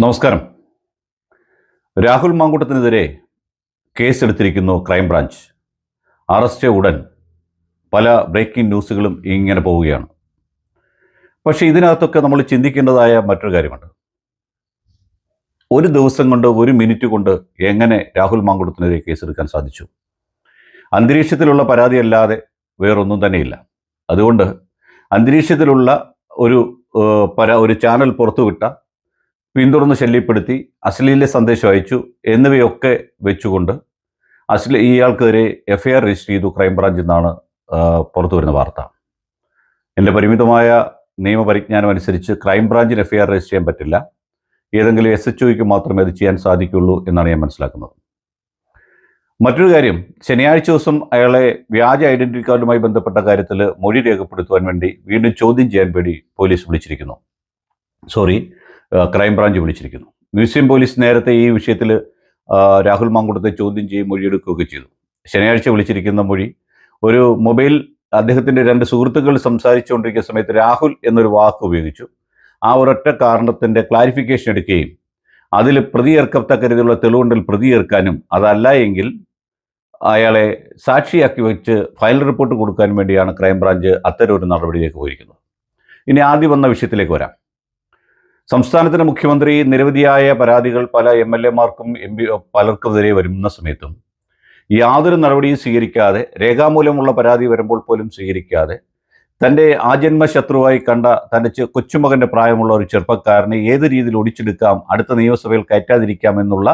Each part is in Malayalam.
നമസ്കാരം. രാഹുൽ മാങ്കൂട്ടത്തിനെതിരെ കേസെടുത്തിരിക്കുന്നു ക്രൈംബ്രാഞ്ച്. അറസ്റ്റ് ഉടൻ. പല ബ്രേക്കിംഗ് ന്യൂസുകളും ഇങ്ങനെ പോവുകയാണ്. പക്ഷേ ഇതിനകത്തൊക്കെ നമ്മൾ ചിന്തിക്കേണ്ടതായ മറ്റൊരു കാര്യമുണ്ട്. ഒരു ദിവസം കൊണ്ട് ഒരു മിനിറ്റ് കൊണ്ട് എങ്ങനെ രാഹുൽ മാങ്കൂട്ടത്തിനെതിരെ കേസെടുക്കാൻ സാധിച്ചു? അന്തരീക്ഷത്തിലുള്ള പരാതിയല്ലാതെ വേറൊന്നും തന്നെയില്ല. അതുകൊണ്ട് അന്തരീക്ഷത്തിലുള്ള ഒരു പരാ ഒരു ചാനൽ പുറത്തുവിട്ട പിന്തുടർന്ന് ശല്യപ്പെടുത്തി അശ്ലീല സന്ദേശം അയച്ചു എന്നിവയൊക്കെ വെച്ചുകൊണ്ട് അശ്ലീ ഇയാൾക്കെതിരെ എഫ്ഐആർ രജിസ്റ്റർ ചെയ്തു ക്രൈംബ്രാഞ്ചിൽ നിന്നാണ് പുറത്തു വരുന്ന വാർത്ത. എന്റെ പരിമിതമായ നിയമപരിജ്ഞാനം അനുസരിച്ച് ക്രൈംബ്രാഞ്ചിന് എഫ്ഐആർ രജിസ്റ്റർ ചെയ്യാൻ പറ്റില്ല. ഏതെങ്കിലും എസ് എച്ച് ഒയ്ക്ക് മാത്രമേ അത് ചെയ്യാൻ സാധിക്കുള്ളൂ എന്നാണ് ഞാൻ മനസ്സിലാക്കുന്നത്. മറ്റൊരു കാര്യം ശനിയാഴ്ച ദിവസം അയാളെ വ്യാജ ഐഡന്റിറ്റി കാർഡുമായി ബന്ധപ്പെട്ട കാര്യത്തിൽ മൊഴി രേഖപ്പെടുത്തുവാൻ വേണ്ടി വീണ്ടും ചോദ്യം ചെയ്യാൻ വേണ്ടി പോലീസ് വിളിച്ചിരിക്കുന്നു. സോറി ക്രൈംബ്രാഞ്ച് വിളിച്ചിരിക്കുന്നു. മ്യൂസിയം പോലീസ് നേരത്തെ ഈ വിഷയത്തിൽ രാഹുൽ മാങ്കുടത്തെ ചോദ്യം ചെയ്യും മൊഴിയെടുക്കുകയൊക്കെ ചെയ്തു. ശനിയാഴ്ച വിളിച്ചിരിക്കുന്ന മൊഴി ഒരു മൊബൈൽ അദ്ദേഹത്തിന്റെ രണ്ട് സുഹൃത്തുക്കൾ സംസാരിച്ചുകൊണ്ടിരിക്കുന്ന സമയത്ത് രാഹുൽ എന്നൊരു വാക്ക് ഉപയോഗിച്ചു. ആ ഒരൊറ്റ കാരണത്തിന്റെ ക്ലാരിഫിക്കേഷൻ എടുക്കുകയും അതിൽ പ്രതിയേർക്കത്തക്ക രീതിയിലുള്ള തെളിവുണ്ടിൽ പ്രതിയേർക്കാനും അതല്ല എങ്കിൽ അയാളെ സാക്ഷിയാക്കി വെച്ച് ഫയൽ റിപ്പോർട്ട് കൊടുക്കാൻ വേണ്ടിയാണ് ക്രൈംബ്രാഞ്ച് അത്തരം ഒരു നടപടിയിലേക്ക് പോയിരിക്കുന്നത്. ഇനി ആദ്യം വന്ന വിഷയത്തിലേക്ക് വരാം. സംസ്ഥാനത്തിന്റെ മുഖ്യമന്ത്രി നിരവധിയായ പരാതികൾ പല എം എൽ എമാർക്കും എം പി പലർക്കുമെതിരെ വരുന്ന സമയത്തും യാതൊരു നടപടിയും സ്വീകരിക്കാതെ രേഖാമൂലമുള്ള പരാതി വരുമ്പോൾ പോലും സ്വീകരിക്കാതെ തന്റെ ആജന്മ ശത്രുവായി കണ്ട തന്റെ കൊച്ചുമകന്റെ പ്രായമുള്ള ഒരു ചെറുപ്പക്കാരനെ ഏത് രീതിയിൽ ഒടിച്ചെടുക്കാം അടുത്ത നിയമസഭയിൽ കയറ്റാതിരിക്കാം എന്നുള്ള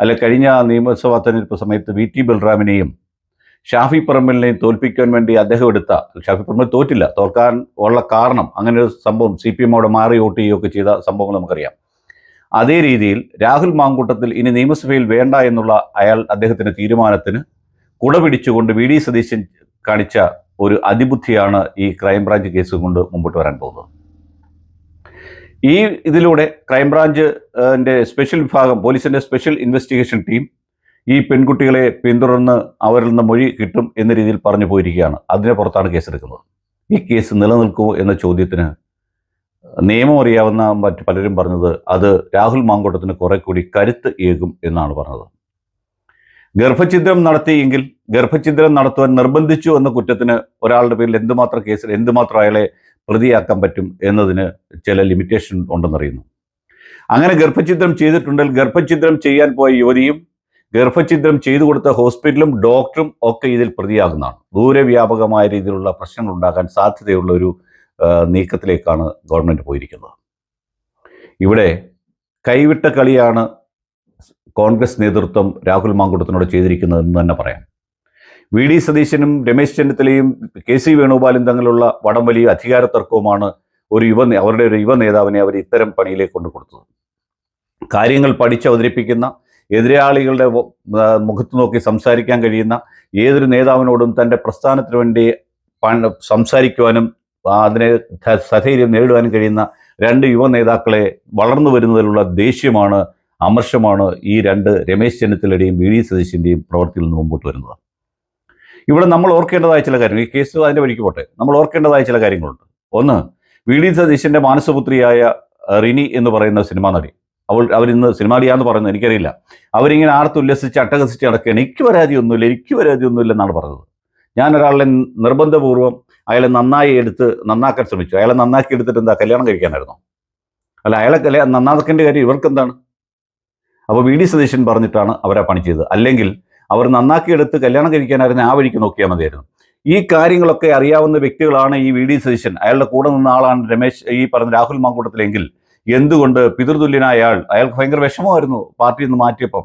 അല്ല കഴിഞ്ഞ നിയമസഭാ തെരഞ്ഞെടുപ്പ് സമയത്ത് വി ടി ബൽറാമിനെയും ഷാഫി പറമ്പലിനെ തോൽപ്പിക്കാൻ വേണ്ടി അദ്ദേഹം എടുത്ത ഷാഫി പറമ്പൽ തോറ്റില്ല തോൽക്കാൻ ഉള്ള കാരണം അങ്ങനെ ഒരു സംഭവം സി പി എമ്മോട് മാറി വോട്ട് ചെയ്യുകയൊക്കെ ചെയ്ത സംഭവങ്ങൾ നമുക്കറിയാം. അതേ രീതിയിൽ രാഹുൽ മാങ്കൂട്ടത്തിൽ ഇനി നിയമസഭയിൽ വേണ്ട എന്നുള്ള അയാൾ അദ്ദേഹത്തിന്റെ തീരുമാനത്തിന് കുട പിടിച്ചുകൊണ്ട് വി ഡി സതീശൻ കാണിച്ച ഒരു അതിബുദ്ധിയാണ് ഈ ക്രൈംബ്രാഞ്ച് കേസ് കൊണ്ട് മുമ്പോട്ട് വരാൻ പോകുന്നത്. ഈ ഇതിലൂടെ ക്രൈംബ്രാഞ്ച് സ്പെഷ്യൽ വിഭാഗം പോലീസിന്റെ സ്പെഷ്യൽ ഇൻവെസ്റ്റിഗേഷൻ ടീം ഈ പെൺകുട്ടികളെ പിന്തുടർന്ന് അവരിൽ നിന്ന് മൊഴി കിട്ടും എന്ന രീതിയിൽ പറഞ്ഞു പോയിരിക്കുകയാണ്. അതിനെ പുറത്താണ് കേസെടുക്കുന്നത്. ഈ കേസ് നിലനിൽക്കുമോ എന്ന ചോദ്യത്തിന് നിയമം അറിയാവുന്ന മറ്റ് പലരും പറഞ്ഞത് അത് രാഹുൽ മാങ്കോട്ടത്തിന് കുറെ കൂടി കരുത്ത് ഏകും എന്നാണ് പറഞ്ഞത്. ഗർഭഛിദ്രം നടത്തിയെങ്കിൽ ഗർഭഛിദ്രം നടത്തുവാൻ നിർബന്ധിച്ചു എന്ന കുറ്റത്തിന് ഒരാളുടെ പേരിൽ എന്തുമാത്രം കേസിൽ എന്തുമാത്രം അയാളെ പ്രതിയാക്കാൻ പറ്റും എന്നതിന് ചില ലിമിറ്റേഷൻ ഉണ്ടെന്നറിയുന്നു. അങ്ങനെ ഗർഭഛിദ്രം ചെയ്തിട്ടുണ്ടെങ്കിൽ ഗർഭഛിദ്രം ചെയ്യാൻ പോയ യുവതിയും ഗർഭഛിദ്രം ചെയ്തു കൊടുത്ത ഹോസ്പിറ്റലും ഡോക്ടറും ഒക്കെ ഇതിൽ പ്രതിയാകുന്നതാണ്. ദൂരവ്യാപകമായ രീതിയിലുള്ള പ്രശ്നങ്ങൾ ഉണ്ടാകാൻ സാധ്യതയുള്ള ഒരു നീക്കത്തിലേക്കാണ് ഗവൺമെന്റ് പോയിരിക്കുന്നത്. ഇവിടെ കൈവിട്ട കളിയാണ് കോൺഗ്രസ് നേതൃത്വം രാഹുൽ മാങ്കുടത്തിനോട് ചെയ്തിരിക്കുന്നതെന്ന് തന്നെ പറയാം. വി ഡി സതീശനും രമേശ് ചെന്നിത്തലയും കെ സി വേണുഗോപാലും തമ്മിലുള്ള വടംവലി അധികാര തർക്കവുമാണ് ഒരു യുവ അവരുടെ ഒരു യുവ നേതാവിനെ അവർ ഇത്തരം പണിയിലേക്ക് കൊണ്ടു കൊടുത്തത് കാര്യങ്ങൾ പഠിച്ചവതരിപ്പിക്കുന്ന എതിരാളികളുടെ മുഖത്ത് നോക്കി സംസാരിക്കാൻ കഴിയുന്ന ഏതൊരു നേതാവിനോടും തന്റെ പ്രസ്ഥാനത്തിന് വേണ്ടി സംസാരിക്കുവാനും അതിനെ സധൈര്യം നേരിടുവാനും കഴിയുന്ന രണ്ട് യുവ നേതാക്കളെ വളർന്നു വരുന്നതിലുള്ള ദേഷ്യമാണ് അമർഷമാണ് ഈ രണ്ട് രമേശ് ചെന്നിത്തലയുടെയും വി. ഡി. സതീശിന്റെയും പ്രവൃത്തിയിൽ നിന്ന് മുമ്പോട്ട് വരുന്നത്. ഇവിടെ നമ്മൾ ഓർക്കേണ്ടതായ ചില കാര്യങ്ങൾ ഈ കേസ് അതിന്റെ വഴിക്ക് പോട്ടെ. നമ്മൾ ഓർക്കേണ്ടതായ ചില കാര്യങ്ങളുണ്ട്. ഒന്ന് വി. ഡി. സതീശിന്റെ മാനസപുത്രിയായ റിനി എന്ന് പറയുന്ന സിനിമാ നടി. അവൾ അവരിന്ന് സിനിമാടിയാന്ന് പറഞ്ഞു എനിക്കറിയില്ല. അവരിങ്ങനെ ആർത്തുല്ലസിച്ച് അട്ടഹസിച്ച് നടക്കുകയാണ് എനിക്ക് പരാതിയൊന്നുമില്ല എനിക്ക് പരാതിയൊന്നുമില്ല എന്നാണ് പറഞ്ഞത്. ഞാൻ ഒരാളെ നിർബന്ധപൂർവം അയാളെ നന്നായി എടുത്ത് നന്നാക്കാൻ ശ്രമിച്ചു. അയാളെ നന്നാക്കി എടുത്തിട്ട് എന്താ കല്യാണം കഴിക്കാനായിരുന്നു? അല്ല അയാളെ കല്യാണം നന്നാക്കേണ്ട കാര്യം ഇവർക്കെന്താണ് അപ്പോൾ വി ഡി സതീശൻ പറഞ്ഞിട്ടാണ് അവരെ പണി ചെയ്തത്. അല്ലെങ്കിൽ അവർ നന്നാക്കിയെടുത്ത് കല്യാണം കഴിക്കാനായിരുന്നു ആ വഴിക്ക് നോക്കിയാൽ മതിയായിരുന്നു. ഈ കാര്യങ്ങളൊക്കെ അറിയാവുന്ന വ്യക്തികളാണ് ഈ വി ഡി സതീശൻ. അയാളുടെ കൂടെ നിന്ന ആളാണ് രമേശ് ഈ പറഞ്ഞ രാഹുൽ മാങ്കൂട്ടത്തിലെങ്കിൽ എന്തുകൊണ്ട് പിതൃതുല്യനായ ആൾ? അയാൾക്ക് ഭയങ്കര വിഷമമായിരുന്നു പാർട്ടിയിൽ നിന്ന് മാറ്റിയപ്പം.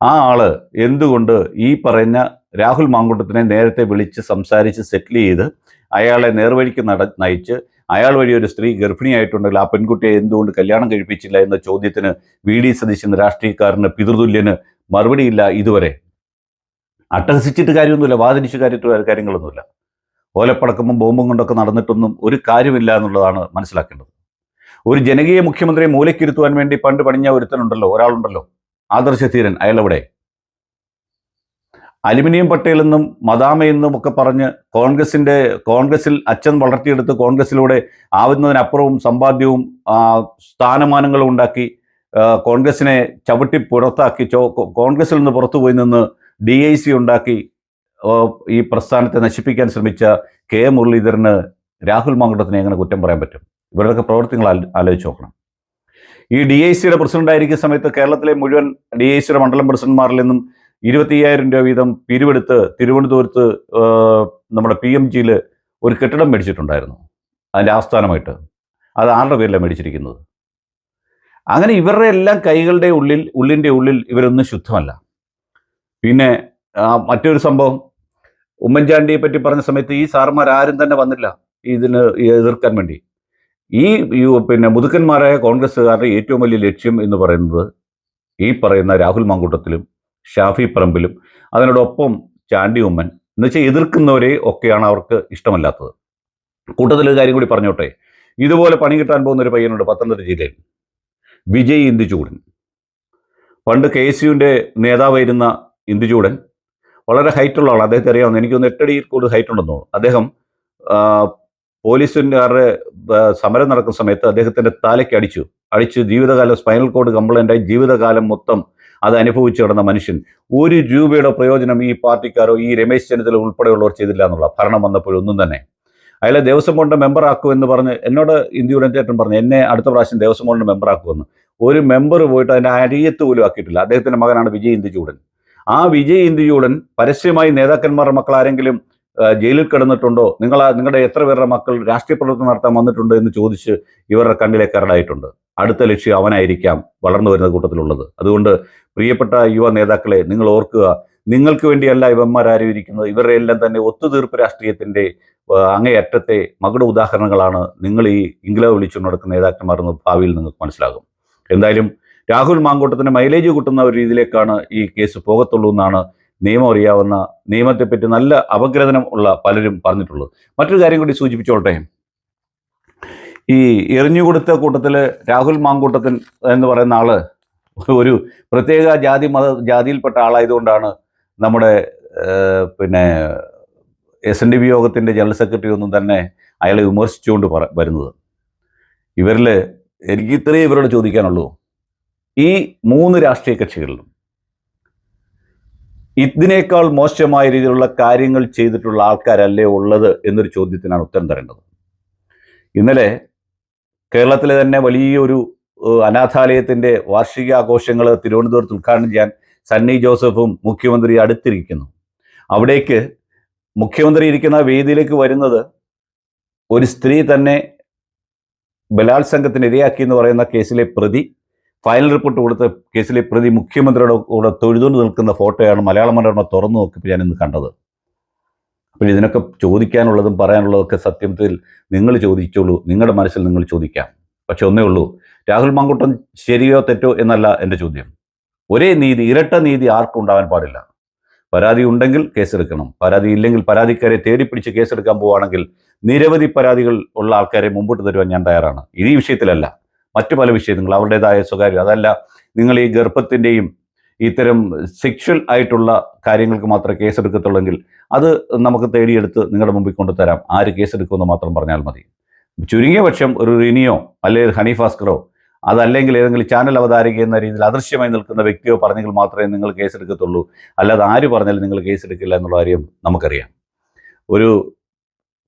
ആ ആൾ എന്തുകൊണ്ട് ഈ പറഞ്ഞ രാഹുൽ മാങ്കുട്ടത്തിനെ നേരത്തെ വിളിച്ച് സംസാരിച്ച് സെറ്റിൽ ചെയ്ത് അയാളെ നേർവഴിക്ക് നട നയിച്ച് അയാൾ വഴി ഒരു സ്ത്രീ ഗർഭിണിയായിട്ടുണ്ടെങ്കിൽ ആ പെൺകുട്ടിയെ എന്തുകൊണ്ട് കല്യാണം കഴിപ്പിച്ചില്ല എന്ന ചോദ്യത്തിന് വി ഡി സതീശൻ രാഷ്ട്രീയക്കാരന് പിതൃതുല്യന് മറുപടിയില്ല ഇതുവരെ. അട്ടഹസിച്ചിട്ട് കാര്യമൊന്നുമില്ല വാദിനിച്ച് കാര്യത്തിൽ കാര്യങ്ങളൊന്നുമില്ല. ഓലപ്പടക്കമും ബോംബും കൊണ്ടൊക്കെ നടന്നിട്ടൊന്നും ഒരു കാര്യമില്ല എന്നുള്ളതാണ് മനസ്സിലാക്കേണ്ടത്. ഒരു ജനകീയ മുഖ്യമന്ത്രിയെ മൂലക്കിരുത്തുവാൻ വേണ്ടി പണ്ട് പണിഞ്ഞ ഒരുത്തനുണ്ടല്ലോ ഒരാളുണ്ടല്ലോ. ആദർശധീരൻ അയാളെവിടെ? അലുമിനിയം പട്ടയിലെന്നും മദാമയെന്നും ഒക്കെ പറഞ്ഞ് കോൺഗ്രസിന്റെ കോൺഗ്രസിൽ അച്ഛൻ വളർത്തിയെടുത്ത് കോൺഗ്രസിലൂടെ ആവുന്നതിനപ്പുറവും സമ്പാദ്യവും സ്ഥാനമാനങ്ങളും ഉണ്ടാക്കി കോൺഗ്രസിനെ ചവിട്ടി പുറത്താക്കി ചോ കോൺഗ്രസിൽ നിന്ന് പുറത്തുപോയി നിന്ന് ഡി ഐ സി ഉണ്ടാക്കി ഈ പ്രസ്ഥാനത്തെ നശിപ്പിക്കാൻ ശ്രമിച്ച കെ മുരളീധരന് രാഹുൽ മാങ്കുട്ടത്തിനെ എങ്ങനെ കുറ്റം പറയാൻ പറ്റും? ഇവരുടെയൊക്കെ പ്രവർത്തികൾ ആലോ- ആലോചിച്ച് നോക്കണം. ഈ ഡി ഐ സിയുടെ പ്രസിഡന്റ് ആയിരിക്കുന്ന സമയത്ത് കേരളത്തിലെ മുഴുവൻ ഡി ഐ സിയുടെ മണ്ഡലം പ്രസിഡന്റ്മാരിൽ നിന്നും ഇരുപത്തി അയ്യായിരം രൂപ വീതം പിരിവെടുത്ത് തിരുവനന്തപുരത്ത് നമ്മുടെ പി എം ജിയിൽ ഒരു കെട്ടിടം മേടിച്ചിട്ടുണ്ടായിരുന്നു. അതിന്റെ ആസ്ഥാനമായിട്ട്. അത് ആരുടെ പേരിലാണ് മേടിച്ചിരിക്കുന്നത്? അങ്ങനെ ഇവരുടെ എല്ലാം കൈകളുടെ ഉള്ളിൽ ഉള്ളിന്റെ ഉള്ളിൽ ഇവരൊന്നും ശുദ്ധമല്ല. പിന്നെ മറ്റൊരു സംഭവം. ഉമ്മൻചാണ്ടിയെ പറ്റി പറഞ്ഞ സമയത്ത് ഈ സാറന്മാർ ആരും തന്നെ വന്നില്ല ഇതിന് എതിർക്കാൻ വേണ്ടി. ഈ പിന്നെ മുതുക്കന്മാരായ കോൺഗ്രസ്സുകാരുടെ ഏറ്റവും വലിയ ലക്ഷ്യം എന്ന് പറയുന്നത് ഈ പറയുന്ന രാഹുൽ മാങ്കൂട്ടത്തിലും ഷാഫി പറമ്പിലും അതിനോടൊപ്പം ചാണ്ടി ഉമ്മൻ എന്നുവെച്ചാൽ എതിർക്കുന്നവരെ ഒക്കെയാണ് അവർക്ക് ഇഷ്ടമല്ലാത്തത്. കൂട്ടത്തിൽ കാര്യം കൂടി പറഞ്ഞോട്ടെ. ഇതുപോലെ പണി കിട്ടാൻ പോകുന്ന ഒരു പയ്യനുണ്ട് പത്തനംതിട്ട ജില്ലയിൽ. വിജയ് ഇന്ദുചൂടൻ. പണ്ട് കെ എസ് യുവിന്റെ നേതാവായിരുന്ന ഇന്ദുചൂടൻ. വളരെ ഹൈറ്റുള്ള ആളാണ്. അദ്ദേഹത്തെ അറിയാവുന്ന എനിക്കൊന്ന് എട്ടടി കൂടുതൽ ഹൈറ്റ് ഉണ്ടെന്ന് തോന്നുന്നു. അദ്ദേഹം പോലീസുകാരുടെ സമരം നടക്കുന്ന സമയത്ത് അദ്ദേഹത്തിന്റെ തലയ്ക്ക് അടിച്ചു. അടിച്ച് ജീവിതകാലം സ്പൈനൽ കോഡ് കംപ്ലൈന്റായി ജീവിതകാലം മൊത്തം അത് അനുഭവിച്ചു കിടന്ന മനുഷ്യൻ. ഒരു രൂപയുടെ പ്രയോജനം ഈ പാർട്ടിക്കാരോ ഈ രമേശ് ചെന്നിത്തല ഉൾപ്പെടെയുള്ളവർ ചെയ്തില്ല എന്നുള്ള ഭരണം വന്നപ്പോഴൊന്നും തന്നെ. അയാളെ ദേവസ്വം ബോർഡിന്റെ മെമ്പറാക്കൂ എന്ന് പറഞ്ഞ് എന്നോട് ഇന്ത്യയുടെ ചേട്ടൻ പറഞ്ഞു എന്നെ അടുത്ത പ്രാവശ്യം ദേവസ്വം ബോർഡിന്റെ മെമ്പർ ആക്കുമെന്ന്. ഒരു മെമ്പർ പോയിട്ട് അതിന്റെ അരിയത്ത് പോലും ആക്കിയിട്ടില്ല. അദ്ദേഹത്തിന്റെ മകനാണ് വിജയ് ഇന്ദുചൂടൻ. ആ വിജയ് ഇന്ദുചൂടൻ പരസ്യമായി നേതാക്കന്മാരുടെ ആ, ജയിലിൽ കിടന്നിട്ടുണ്ടോ? നിങ്ങൾ നിങ്ങളുടെ എത്ര പേരുടെ മക്കൾ രാഷ്ട്രീയ പ്രവർത്തനം നടത്താൻ വന്നിട്ടുണ്ടോ എന്ന് ചോദിച്ച് ഇവരുടെ കണ്ണിലെ കരടായിട്ടുണ്ട് അടുത്ത ലക്ഷ്യം അവനായിരിക്കാം വളർന്നു വരുന്ന കൂട്ടത്തിലുള്ളത്. അതുകൊണ്ട് പ്രിയപ്പെട്ട യുവ നേതാക്കളെ നിങ്ങൾ ഓർക്കുക നിങ്ങൾക്ക് വേണ്ടിയല്ല ഇവന്മാരാരും ഇരിക്കുന്നത് ഇവരുടെ എല്ലാം തന്നെ ഒത്തുതീർപ്പ് രാഷ്ട്രീയത്തിന്റെ അങ്ങേയറ്റത്തെ മകുട ഉദാഹരണങ്ങളാണ്. നിങ്ങൾ ഈ ഇംഗ്ലവ് വിളിച്ചുകൊണ്ട് നടക്കുന്ന നേതാക്കന്മാർ എന്ന് ഭാവിയിൽ നിങ്ങൾക്ക് മനസ്സിലാകും. എന്തായാലും രാഹുൽ മാങ്കോട്ടത്തിന് മൈലേജ് കിട്ടുന്ന ഒരു രീതിയിലേക്കാണ് ഈ കേസ് പോകത്തുള്ളൂ എന്നാണ് നിയമം അറിയാവുന്ന നിയമത്തെപ്പറ്റി നല്ല അപഗ്രഥനം ഉള്ള പലരും പറഞ്ഞിട്ടുള്ളത്. മറ്റൊരു കാര്യം കൂടി സൂചിപ്പിച്ചോട്ടെ. ഈ എറിഞ്ഞുകൊടുത്ത കൂട്ടത്തിൽ രാഹുൽ മാങ്കൂട്ടത്തിൻ എന്ന് പറയുന്ന ആൾ ഒരു പ്രത്യേക ജാതി മത ജാതിയിൽപ്പെട്ട ആളായതുകൊണ്ടാണ് നമ്മുടെ പിന്നെ എസ് എൻ ഡി ബി യോഗത്തിന്റെ ജനറൽ സെക്രട്ടറി ഒന്നും തന്നെ അയാളെ വിമർശിച്ചുകൊണ്ട് പറ വരുന്നത്. ഇവരിൽ എനിക്ക് ഇത്രയും ഇവരോട് ചോദിക്കാനുള്ളൂ. ഈ മൂന്ന് രാഷ്ട്രീയ കക്ഷികളിലും ഇതിനേക്കാൾ മോശമായ രീതിയിലുള്ള കാര്യങ്ങൾ ചെയ്തിട്ടുള്ള ആൾക്കാരല്ലേ ഉള്ളത് എന്നൊരു ചോദ്യത്തിനാണ് ഉത്തരം തരേണ്ടത്. ഇന്നലെ കേരളത്തിലെ തന്നെ വലിയൊരു അനാഥാലയത്തിന്റെ വാർഷികാഘോഷങ്ങൾ തിരുവനന്തപുരത്ത് ഉദ്ഘാടനം ചെയ്യാൻ സണ്ണി ജോസഫും മുഖ്യമന്ത്രി അടുത്തിരിക്കുന്നു. അവിടേക്ക് മുഖ്യമന്ത്രി ഇരിക്കുന്ന വേദിയിലേക്ക് വരുന്നത് ഒരു സ്ത്രീ തന്നെ ബലാത്സംഗത്തിന് ഇരയാക്കി എന്ന് പറയുന്ന കേസിലെ പ്രതി ഫൈനൽ റിപ്പോർട്ട് കൊടുത്ത കേസിലെ പ്രതി മുഖ്യമന്ത്രിയുടെ കൂടെ തൊഴുതുകൊണ്ട് നിൽക്കുന്ന ഫോട്ടോയാണ് മലയാള മനോരമ തുറന്നു നോക്കിയപ്പോൾ ഞാൻ ഇന്ന് കണ്ടത്. അപ്പോൾ ഇതിനൊക്കെ ചോദിക്കാനുള്ളതും പറയാനുള്ളതൊക്കെ സത്യത്തിൽ നിങ്ങൾ ചോദിച്ചോളൂ. നിങ്ങളുടെ മനസ്സിൽ നിങ്ങൾ ചോദിക്കാം. പക്ഷെ ഒന്നേ ഉള്ളൂ. രാഹുൽ മാങ്കുട്ടൻ ശരിയോ തെറ്റോ എന്നല്ല എന്റെ ചോദ്യം. ഒരേ നീതി ഇരട്ട നീതി ആർക്കും ഉണ്ടാവാൻ പാടില്ല. പരാതി ഉണ്ടെങ്കിൽ കേസെടുക്കണം. പരാതി ഇല്ലെങ്കിൽ പരാതിക്കാരെ തേടിപ്പിടിച്ച് കേസെടുക്കാൻ പോവുകയാണെങ്കിൽ നിരവധി പരാതികൾ ഉള്ള ആൾക്കാരെ മുമ്പോട്ട് തരുവാൻ ഞാൻ തയ്യാറാണ്. ഈ വിഷയത്തിലല്ല. മറ്റു പല വിഷയങ്ങൾ അവരുടേതായ സ്വകാര്യം അതല്ല നിങ്ങൾ ഈ ഗർഭത്തിന്റെയും ഇത്തരം സെക്ഷൽ ആയിട്ടുള്ള കാര്യങ്ങൾക്ക് മാത്രമേ കേസെടുക്കത്തുള്ളെങ്കിൽ അത് നമുക്ക് തേടിയെടുത്ത് നിങ്ങളുടെ മുമ്പിൽ കൊണ്ടുതരാം. ആര് കേസെടുക്കുമെന്ന് മാത്രം പറഞ്ഞാൽ മതി. ചുരുങ്ങിയ പക്ഷം ഒരു റിനിയോ അല്ലെങ്കിൽ ഹണി ഭാസ്കറോ അതല്ലെങ്കിൽ ഏതെങ്കിലും ചാനൽ അവതാരിക എന്ന രീതിയിൽ അദൃശ്യമായി നിൽക്കുന്ന വ്യക്തിയോ പറഞ്ഞെങ്കിൽ മാത്രമേ നിങ്ങൾ കേസെടുക്കത്തുള്ളൂ. അല്ലാതെ ആര് പറഞ്ഞാലും നിങ്ങൾ കേസെടുക്കില്ല എന്നുള്ള കാര്യം നമുക്കറിയാം. ഒരു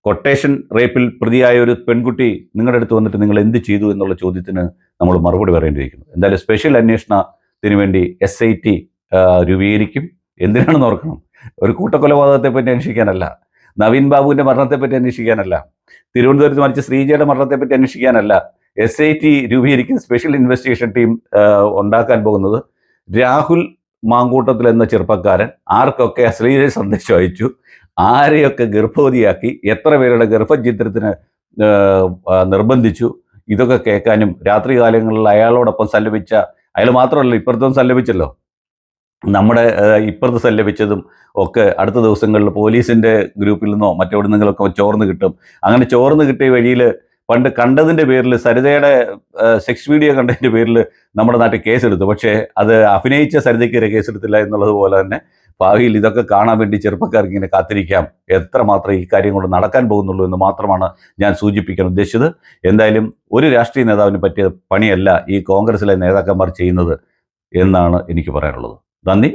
കൊട്ടേഷൻ റേപ്പിൽ പ്രതിയായ ഒരു പെൺകുട്ടി നിങ്ങളുടെ അടുത്ത് വന്നിട്ട് നിങ്ങൾ എന്ത് ചെയ്തു എന്നുള്ള ചോദ്യത്തിന് നമ്മൾ മറുപടി പറയേണ്ടിയിരിക്കുന്നു. എന്തായാലും സ്പെഷ്യൽ അന്വേഷണത്തിന് വേണ്ടി എസ് ഐ ടി രൂപീകരിക്കും. എന്തിനാണെന്ന് ഓർക്കണം. ഒരു കൂട്ടക്കൊലപാതകത്തെ പറ്റി അന്വേഷിക്കാനല്ല. നവീൻ ബാബുവിന്റെ മരണത്തെ പറ്റി അന്വേഷിക്കാനല്ല. തിരുവനന്തപുരത്ത് മരിച്ച ശ്രീജയുടെ മരണത്തെ പറ്റി അന്വേഷിക്കാനല്ല. എസ് ഐ ടി രൂപീകരിക്കുന്ന സ്പെഷ്യൽ ഇൻവെസ്റ്റിഗേഷൻ ടീം ഉണ്ടാക്കാൻ പോകുന്നത് രാഹുൽ മാങ്കൂട്ടത്തിൽ എന്ന ചെറുപ്പക്കാരൻ ആർക്കൊക്കെ അശ്ലീല സന്ദേശം അയച്ചു? ആരെയൊക്കെ ഗർഭവതിയാക്കി എത്ര പേരുടെ ഗർഭചിത്രത്തിന് നിർബന്ധിച്ചു ഇതൊക്കെ കേൾക്കാനും രാത്രി കാലങ്ങളിൽ അയാളോടൊപ്പം സല്ലപിച്ച അയാൾ മാത്രമല്ല ഇപ്പുറത്തും സല്ലപിച്ചല്ലോ. നമ്മുടെ ഇപ്പുറത്ത് സല്ലപിച്ചതും ഒക്കെ അടുത്ത ദിവസങ്ങളിൽ പോലീസിന്റെ ഗ്രൂപ്പിൽ നിന്നോ മറ്റെവിടെ നിന്നെങ്കിലൊക്കെ ചോർന്ന് കിട്ടും. അങ്ങനെ ചോർന്ന് കിട്ടിയ വഴിയിൽ പണ്ട് കണ്ടതിന്റെ പേരിൽ സരിതയുടെ സെക്സ് വീഡിയോ കണ്ടതിന്റെ പേരിൽ നമ്മുടെ നാട്ടിൽ കേസെടുത്തു. പക്ഷേ അത് അഭിനയിച്ച സരിതയ്ക്കെതിരെ കേസെടുത്തില്ല എന്നുള്ളത് പോലെ തന്നെ ഭാവിയിൽ ഇതൊക്കെ കാണാൻ വേണ്ടി ചെറുപ്പക്കാർക്ക് ഇങ്ങനെ കാത്തിരിക്കാം. എത്രമാത്രം ഈ കാര്യം കൊണ്ട് നടക്കാൻ പോകുന്നുള്ളൂ എന്ന് മാത്രമാണ് ഞാൻ സൂചിപ്പിക്കാൻ ഉദ്ദേശിച്ചത്. എന്തായാലും ഒരു രാഷ്ട്രീയ നേതാവിന് പറ്റിയ പണിയല്ല ഈ കോൺഗ്രസിലെ നേതാക്കന്മാർ ചെയ്യുന്നത് എന്നാണ് എനിക്ക് പറയാനുള്ളത്. നന്ദി.